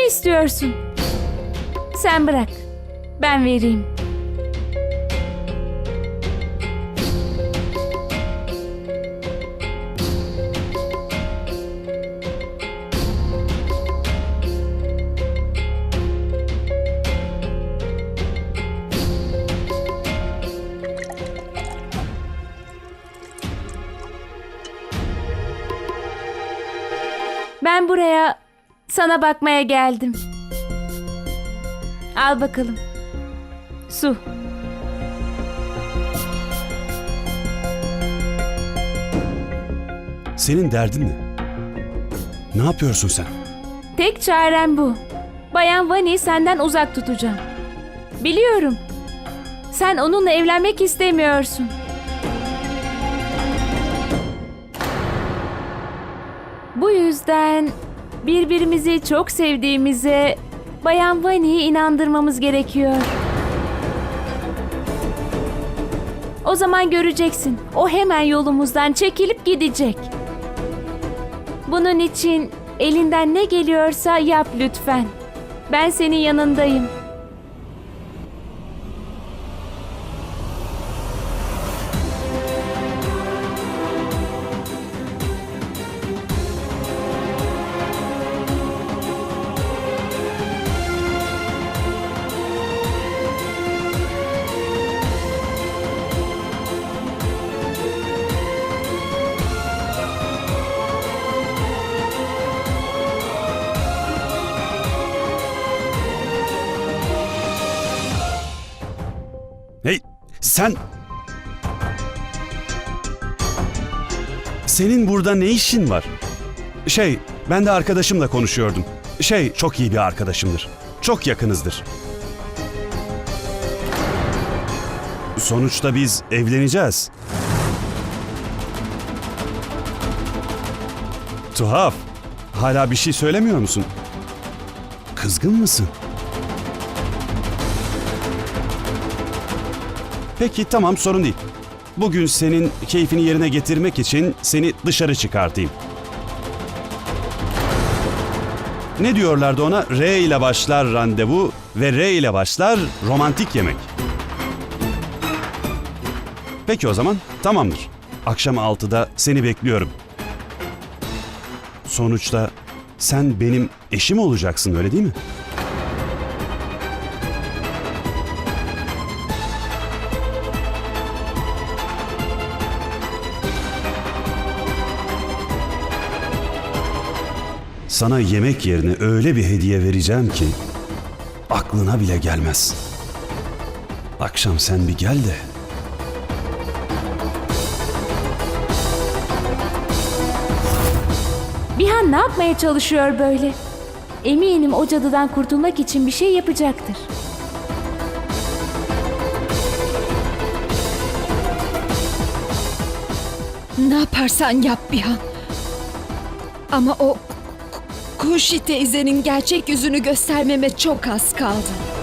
istiyorsun? Sen bırak. Ben vereyim. Ben buraya sana bakmaya geldim. Al bakalım. Su. Senin derdin ne? Ne yapıyorsun sen? Tek çarem bu. Bayan Vani'yi senden uzak tutacağım. Biliyorum. Sen onunla evlenmek istemiyorsun. Bu yüzden birbirimizi çok sevdiğimize Bayan Vani'yi inandırmamız gerekiyor. O zaman göreceksin. O hemen yolumuzdan çekilip gidecek. Bunun için elinden ne geliyorsa yap lütfen. Ben senin yanındayım. Hey sen... Senin burada ne işin var? Şey, ben de arkadaşımla konuşuyordum. Şey, çok iyi bir arkadaşımdır. Çok yakınızdır. Sonuçta biz evleneceğiz. Tuhaf. Hala bir şey söylemiyor musun? Kızgın mısın? Peki tamam sorun değil. Bugün senin keyfini yerine getirmek için seni dışarı çıkartayım. Ne diyorlardı ona? R ile başlar randevu ve R ile başlar romantik yemek. Peki o zaman tamamdır. Akşam 6'da seni bekliyorum. Sonuçta sen benim eşim olacaksın öyle değil mi? Sana yemek yerine öyle bir hediye vereceğim ki aklına bile gelmez. Akşam sen bir gel de Bihan ne yapmaya çalışıyor böyle? Eminim o cadıdan kurtulmak için bir şey yapacaktır. Ne yaparsan yap bir an. Ama o Kuşi teyzenin gerçek yüzünü göstermeme çok az kaldı.